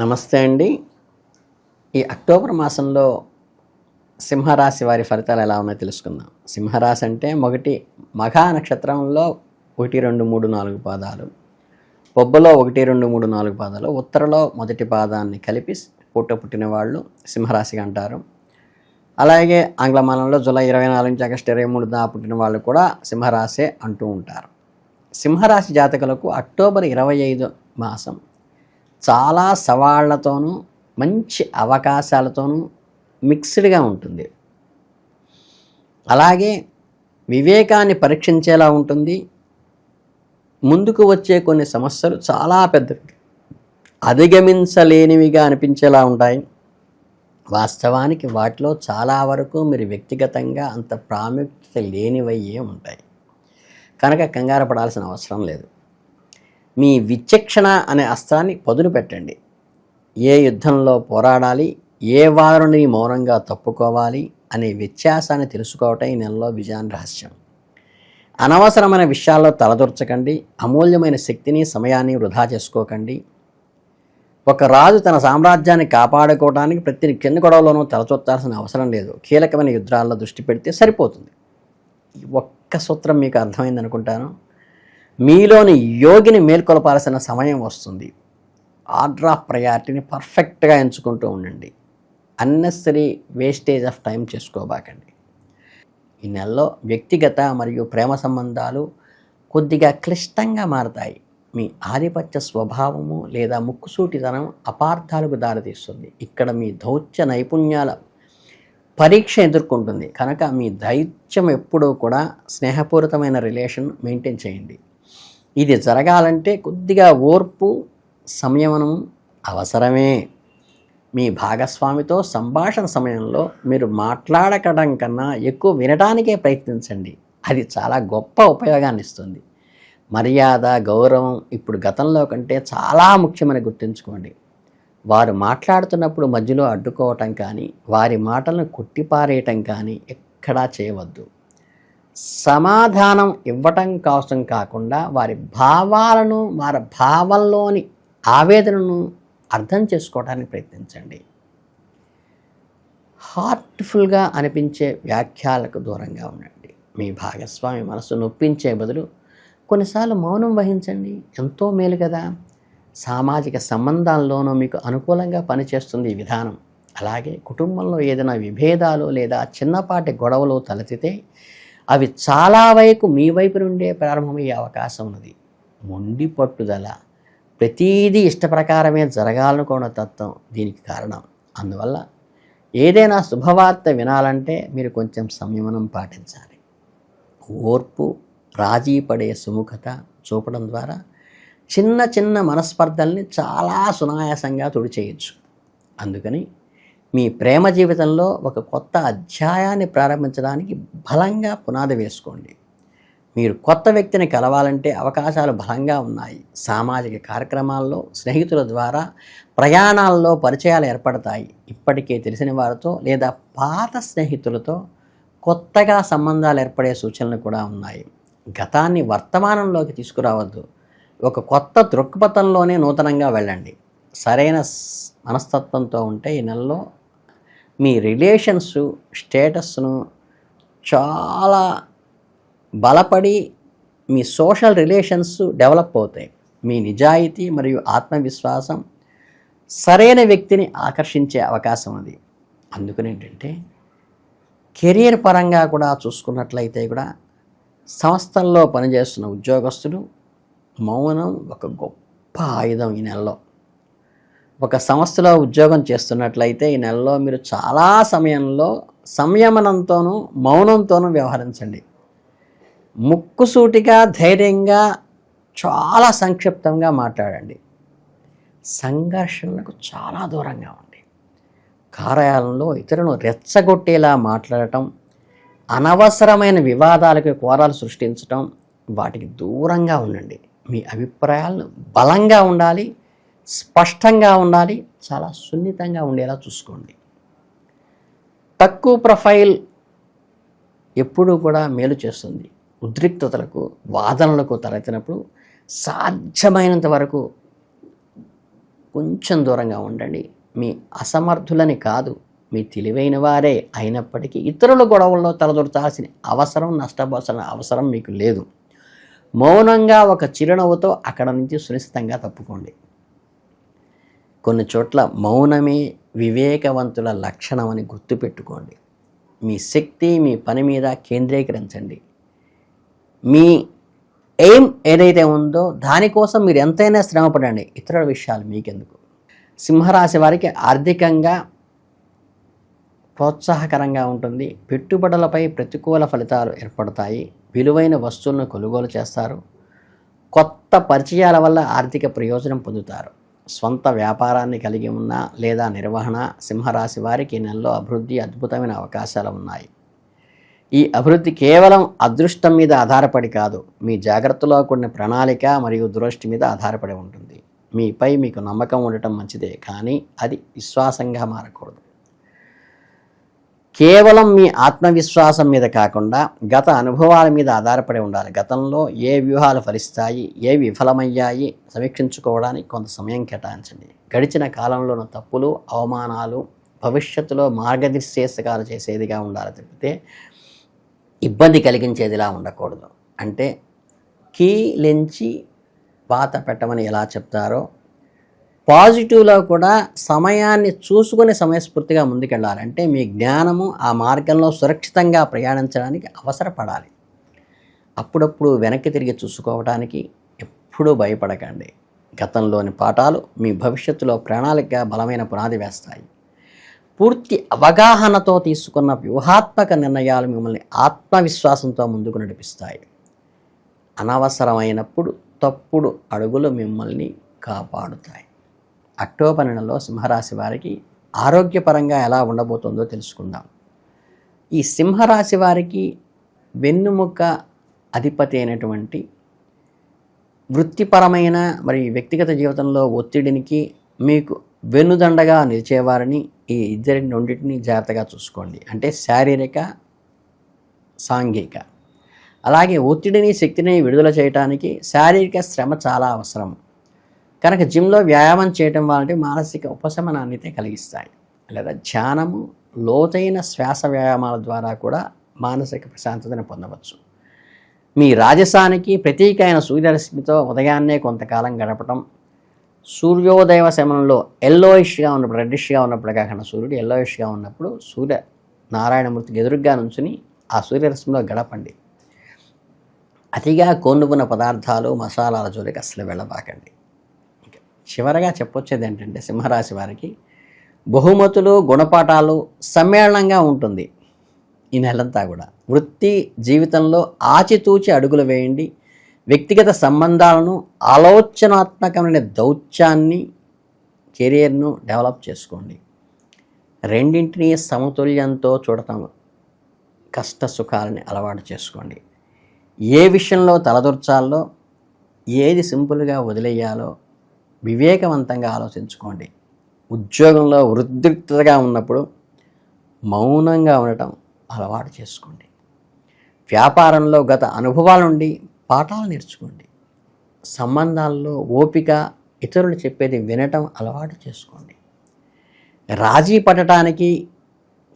నమస్తే అండి. ఈ అక్టోబర్ మాసంలో సింహరాశి వారి ఫలితాలు ఎలా ఉన్నాయో తెలుసుకుందాం. సింహరాశి అంటే మొదటి మఘా నక్షత్రంలో ఒకటి రెండు మూడు నాలుగు పాదాలు బొబ్బలో ఒకటి రెండు మూడు నాలుగు పాదాలు ఉత్తరలో మొదటి పాదాన్ని కలిపి పుట్ట పుట్టిన వాళ్ళు సింహరాశిగా అంటారు. అలాగే ఆంగ్లమానంలో జూలై ఇరవై నాలుగు నుంచి ఆగస్టు ఇరవై మూడు దా పుట్టిన వాళ్ళు కూడా సింహరాశే అంటూ ఉంటారు. సింహరాశి జాతకులకు అక్టోబర్ ఇరవై ఐదు మాసం చాలా సవాళ్ళతోనూ మంచి అవకాశాలతోనూ మిక్స్డ్గా ఉంటుంది. అలాగే వివేకాన్ని పరీక్షించేలా ఉంటుంది. ముందుకు వచ్చే కొన్ని సమస్యలు చాలా పెద్దవి. అధిగమించలేనివిగా అనిపించేలా ఉంటాయి. వాస్తవానికి వాటిలో చాలా వరకు మీరు వ్యక్తిగతంగా అంత ప్రాముఖ్యత లేనివయ్యే ఉంటాయి. కనుక కంగారు పడాల్సిన అవసరం లేదు. మీ విచక్షణ అనే అస్త్రాన్ని పదును పెట్టండి. ఏ యుద్ధంలో పోరాడాలి ఏ వారుని మౌనంగా తప్పుకోవాలి అనే వ్యత్యాసాన్ని తెలుసుకోవటం ఈ నెలలో విజయాన్ని రహస్యం. అనవసరమైన విషయాల్లో తలదూర్చకండి అమూల్యమైన శక్తిని సమయాన్ని వృధా చేసుకోకండి. ఒక రాజు తన సామ్రాజ్యాన్ని కాపాడుకోవడానికి ప్రతి చిన్న గొడవలోనూ తలచొత్తాల్సిన అవసరం లేదు. కీలకమైన యుద్ధాల్లో దృష్టి పెడితే సరిపోతుంది. ఒక్క సూత్రం మీకు అర్థమైంది అనుకుంటాను మీలోని యోగిని మేల్కొలపాల్సిన సమయం వస్తుంది. ఆర్డర్ ఆఫ్ ప్రయారిటీని పర్ఫెక్ట్గా ఎంచుకుంటూ ఉండండి. అన్నెసరీ వేస్టేజ్ ఆఫ్ టైం చేసుకోబాకండి. ఈ నెలలో వ్యక్తిగత మరియు ప్రేమ సంబంధాలు కొద్దిగా క్లిష్టంగా మారతాయి. మీ ఆధిపత్య స్వభావము లేదా ముక్కుసూటితనం అపార్థాలకు దారితీస్తుంది. ఇక్కడ మీ దౌత్య నైపుణ్యాల పరీక్ష ఎదుర్కొంటుంది. కనుక మీ దైత్యం ఎప్పుడూ కూడా స్నేహపూరితమైన రిలేషన్ మెయింటైన్ చేయండి. ఇది జరగాలంటే కొద్దిగా ఓర్పు సంయమనం అవసరమే. మీ భాగస్వామితో సంభాషణ సమయంలో మీరు మాట్లాడకడం కన్నా ఎక్కువ వినడానికే ప్రయత్నించండి. అది చాలా గొప్ప ఉపయోగాన్ని ఇస్తుంది. మర్యాద గౌరవం ఇప్పుడు గతంలో కంటే చాలా ముఖ్యమని గుర్తుంచుకోండి. వారు మాట్లాడుతున్నప్పుడు మధ్యలో అడ్డుకోవటం కానీ వారి మాటలను కొట్టిపారేయటం కానీ ఎక్కడా చేయవద్దు. సమాధానం ఇవ్వటం కోసం కాకుండా వారి భావాలను వారి భావంలోని ఆవేదనను అర్థం చేసుకోవడానికి ప్రయత్నించండి. హార్ట్ఫుల్గా అనిపించే వ్యాఖ్యలకు దూరంగా ఉండండి. మీ భాగస్వామి మనసు నొప్పించే బదులు కొన్నిసార్లు మౌనం వహించండి. ఎంతో మేలు కదా. సామాజిక సంబంధాల్లోనూ మీకు అనుకూలంగా పనిచేస్తుంది ఈ విధానం. అలాగే కుటుంబంలో ఏదైనా విభేదాలు లేదా చిన్నపాటి గొడవలు తలెత్తితే అవి చాలా వైపు మీ వైపు నుండే ప్రారంభమయ్యే అవకాశం ఉన్నది. మొండి పట్టుదల. ప్రతీదీ ఇష్టప్రకారమే జరగాలనుకున్న తత్వం దీనికి కారణం. అందువల్ల ఏదైనా శుభవార్త వినాలంటే మీరు కొంచెం సంయమనం పాటించాలి. ఓర్పు రాజీ పడే సుముఖత చూపడం ద్వారా చిన్న చిన్న మనస్పర్ధల్ని చాలా సునాయాసంగా తుడిచేయచ్చు. అందుకని మీ ప్రేమ జీవితంలో ఒక కొత్త అధ్యాయాన్ని ప్రారంభించడానికి బలంగా పునాది వేసుకోండి. మీరు కొత్త వ్యక్తిని కలవాలంటే అవకాశాలు బలంగా ఉన్నాయి. సామాజిక కార్యక్రమాల్లో స్నేహితుల ద్వారా ప్రయాణాల్లో పరిచయాలు ఏర్పడతాయి. ఇప్పటికే తెలిసిన వారితో లేదా పాత స్నేహితులతో కొత్తగా సంబంధాలు ఏర్పడే సూచనలు కూడా ఉన్నాయి. గతాన్ని వర్తమానంలోకి తీసుకురావద్దు. ఒక కొత్త దృక్పథంలోనే నూతనంగా వెళ్ళండి. సరైన మనస్తత్వంతో ఉంటే ఈ నెలలో మీ రిలేషన్స్ స్టేటస్ను చాలా బలపడి మీ సోషల్ రిలేషన్స్ డెవలప్ అవుతాయి. మీ నిజాయితీ మరియు ఆత్మవిశ్వాసం సరైన వ్యక్తిని ఆకర్షించే అవకాశం ఉంది అందుకని ఏంటంటే కెరియర్ పరంగా కూడా చూసుకున్నట్లయితే కూడా సంస్థల్లో పనిచేస్తున్న ఉద్యోగస్తులు మౌనం ఒక గొప్ప ఆయుధం ఈ నెలలో. ఒక సంస్థలో ఉద్యోగం చేస్తున్నట్లయితే ఈ నెలలో మీరు చాలా సమయంలో సంయమనంతోనూ మౌనంతోనూ వ్యవహరించండి. ముక్కుసూటిగా ధైర్యంగా చాలా సంక్షిప్తంగా మాట్లాడండి. సంఘర్షణలకు చాలా దూరంగా ఉండి కార్యాలయంలో ఇతరులను రెచ్చగొట్టేలా మాట్లాడటం అనవసరమైన వివాదాలకు కోరాలు సృష్టించటం వాటికి దూరంగా ఉండండి. మీ అభిప్రాయాలను బలంగా ఉండాలి. స్పష్టంగా ఉండాలి చాలా సున్నితంగా ఉండేలా చూసుకోండి. తక్కువ ప్రొఫైల్ ఎప్పుడూ కూడా మేలు చేస్తుంది. ఉద్రిక్తతలకు వాదనలకు తలెత్తినప్పుడు సాధ్యమైనంత వరకు కొంచెం దూరంగా ఉండండి. మీ అసమర్థులని కాదు మీ తెలివైన వారే అయినప్పటికీ ఇతరుల గొడవల్లో తలదొరచాల్సిన అవసరం నష్టపోవాల్సిన అవసరం మీకు లేదు. మౌనంగా ఒక చిరునవ్వుతో అక్కడ నుంచి సునిశ్చితంగా తప్పుకోండి. కొన్ని చోట్ల మౌనమే వివేకవంతుల లక్షణం అని గుర్తుపెట్టుకోండి. మీ శక్తి మీ పని మీద కేంద్రీకరించండి. మీ ఎయిమ్ ఏదైతే ఉందో దానికోసం మీరు ఎంతైనా శ్రమపడండి. ఇతరుల విషయాలు మీకెందుకు? సింహరాశి వారికి ఆర్థికంగా ప్రోత్సాహకరంగా ఉంటుంది. పెట్టుబడులపై ప్రతికూల ఫలితాలు ఏర్పడతాయి. విలువైన వస్తువులను కొనుగోలు చేస్తారు. కొత్త పరిచయాల వల్ల ఆర్థిక ప్రయోజనం పొందుతారు. స్వంత వ్యాపారాన్ని కలిగి ఉన్న లేదా నిర్వహణ సింహరాశి వారికి ఈ నెలలో అభివృద్ధి అద్భుతమైన అవకాశాలు ఉన్నాయి. ఈ అభివృద్ధి కేవలం అదృష్టం మీద ఆధారపడి కాదు మీ జాగ్రత్తలో కొన్ని ప్రణాళిక మరియు దృష్టి మీద ఆధారపడి ఉంటుంది. మీపై మీకు నమ్మకం ఉండటం మంచిదే కానీ అది విశ్వాసంగా మారకూడదు. కేవలం మీ ఆత్మవిశ్వాసం మీద కాకుండా గత అనుభవాల మీద ఆధారపడి ఉండాలి. గతంలో ఏ వ్యూహాలు ఫలిస్తాయి ఏ విఫలమయ్యాయి సమీక్షించుకోవడానికి కొంత సమయం కేటాయించండి. గడిచిన కాలంలోని తప్పులు అవమానాలు భవిష్యత్తులో మార్గనిర్దేశకాలు చేసేదిగా ఉండాలి తప్పితే ఇబ్బంది కలిగించేదిలా ఉండకూడదు. అంటే కీలించి వాత పెట్టమని ఎలా చెప్తారో పాజిటివ్లో కూడా సమయాన్ని చూసుకుని సమయస్ఫూర్తిగా ముందుకెళ్ళాలంటే మీ జ్ఞానము ఆ మార్గంలో సురక్షితంగా ప్రయాణించడానికి అవసరపడాలి. అప్పుడప్పుడు వెనక్కి తిరిగి చూసుకోవడానికి ఎప్పుడూ భయపడకండి. గతంలోని పాఠాలు మీ భవిష్యత్తులో ప్రణాళిక బలమైన పునాది వేస్తాయి. పూర్తి అవగాహనతో తీసుకున్న వ్యూహాత్మక నిర్ణయాలు మిమ్మల్ని ఆత్మవిశ్వాసంతో ముందుకు నడిపిస్తాయి. అనవసరమైనప్పుడు తప్పుడు అడుగులు మిమ్మల్ని కాపాడుతాయి. అక్టోబర్ నెలలో సింహరాశి వారికి ఆరోగ్యపరంగా ఎలా ఉండబోతుందో తెలుసుకుందాం. ఈ సింహరాశి వారికి వెన్నుముక అధిపతి అయినటువంటి వృత్తిపరమైన మరి వ్యక్తిగత జీవితంలో ఒత్తిడినికి మీకు వెన్నుదండగా నిలిచేవారిని ఈ ఇద్దరి రెండింటిని జాగ్రత్తగా చూసుకోండి. అంటే శారీరక సాంఘిక. అలాగే ఒత్తిడిని శక్తిని విడుదల చేయడానికి శారీరక శ్రమ చాలా అవసరం. కనుక జిమ్లో వ్యాయామం చేయటం వల్ల మానసిక ఉపశమనాన్ని కలిగిస్తాయి. లేదా ధ్యానము లోతైన శ్వాస వ్యాయామాల ద్వారా కూడా మానసిక ప్రశాంతతను పొందవచ్చు. మీ రాజసానికి ప్రతీక అయిన సూర్యరశ్మితో ఉదయాన్నే కొంతకాలం గడపటం సూర్యోదయ సమయంలో ఎల్లోయిష్గా ఉన్నప్పుడు రెడ్డిష్గా ఉన్నప్పుడు కాకుండా సూర్యుడు ఎల్లోయిష్గా ఉన్నప్పుడు సూర్య నారాయణమూర్తికి ఎదురుగ్గా నుంచుని ఆ సూర్యరశ్మిలో గడపండి. అతిగా కొన్నుకున్న పదార్థాలు మసాలాల జోలికి అసలు వెళ్ళబాకండి. చివరగా చెప్పొచ్చేది ఏంటంటే సింహరాశి వారికి బహుమతులు గుణపాఠాలు సమ్మేళనంగా ఉంటుంది ఈ నెలంతా కూడా. వృత్తి జీవితంలో ఆచితూచి అడుగులు వేయండి. వ్యక్తిగత సంబంధాలను ఆలోచనాత్మకమైన దౌత్యాన్ని కెరియర్ను డెవలప్ చేసుకోండి. రెండింటినీ సమతుల్యంతో చూడటం కష్ట సుఖాలని అలవాటు చేసుకోండి. ఏ విషయంలో తలదొర్చాలో ఏది సింపుల్గా వదిలేయాలో వివేకవంతంగా ఆలోచించుకోండి. ఉద్యోగంలో ఉద్రిక్తతగా ఉన్నప్పుడు మౌనంగా ఉండటం అలవాటు చేసుకోండి. వ్యాపారంలో గత అనుభవాల నుండి పాఠాలు నేర్చుకోండి. సంబంధాల్లో ఓపిక ఇతరులు చెప్పేది వినటం అలవాటు చేసుకోండి. రాజీ పడటానికి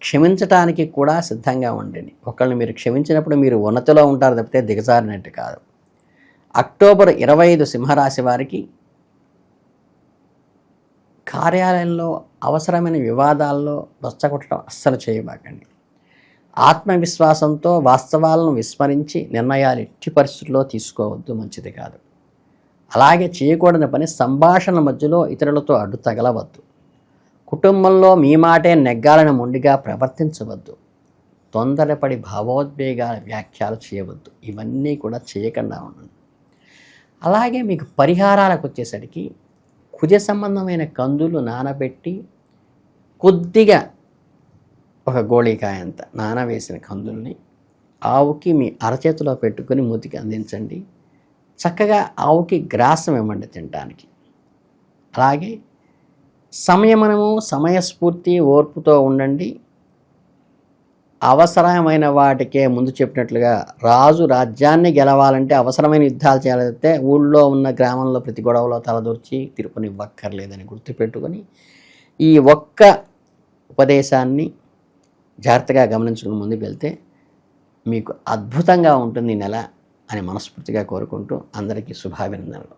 క్షమించటానికి కూడా సిద్ధంగా ఉండండి. ఒకళ్ళని మీరు క్షమించినప్పుడు మీరు ఉన్నతిలో ఉంటారు తప్పితే దిగజారినట్టు కాదు. అక్టోబర్ ఇరవై ఐదు సింహరాశి వారికి కార్యాలయంలో అవసరమైన వివాదాల్లో రొచ్చగొట్టడం అస్సలు చేయబాకండి. ఆత్మవిశ్వాసంతో వాస్తవాలను విస్మరించి నిర్ణయాలు ఎట్టి పరిస్థితుల్లో తీసుకోవద్దు మంచిది కాదు. అలాగే చేయకూడని పని సంభాషణ మధ్యలో ఇతరులతో అడ్డు తగలవద్దు. కుటుంబంలో మీ మాటే నెగ్గాలని మొండిగా ప్రవర్తించవద్దు. తొందరపడి భావోద్వేగాల వ్యాఖ్యలు చేయవద్దు. ఇవన్నీ కూడా చేయకుండా ఉండండి. అలాగే మీకు పరిహారాలకు వచ్చేసరికి కుజ సంబంధమైన కందులు నానబెట్టి కొద్దిగా ఒక గోళీకాయంత నానవేసిన కందుల్ని ఆవుకి మీ అరచేతిలో పెట్టుకొని మూతికి అందించండి. చక్కగా ఆవుకి గ్రాసం ఇవ్వండి తినడానికి అలాగే సంయమనము సమయస్ఫూర్తి ఓర్పుతో ఉండండి. అవసరమైన వాటికే ముందు చెప్పినట్లుగా రాజు రాజ్యాన్ని గెలవాలంటే అవసరమైన యుద్ధాలు చేయాలంటే ఊళ్ళో ఉన్న గ్రామంలో ప్రతి గొడవలో తలదూర్చి తిరుపనివ్వక్కర్లేదని గుర్తుపెట్టుకొని ఈ ఒక్క ఉపదేశాన్ని జాగ్రత్తగా గమనించుకుని ముందుకు వెళ్తే మీకు అద్భుతంగా ఉంటుంది ఈ నెల అని మనస్ఫూర్తిగా కోరుకుంటూ అందరికీ శుభాభినందనలు.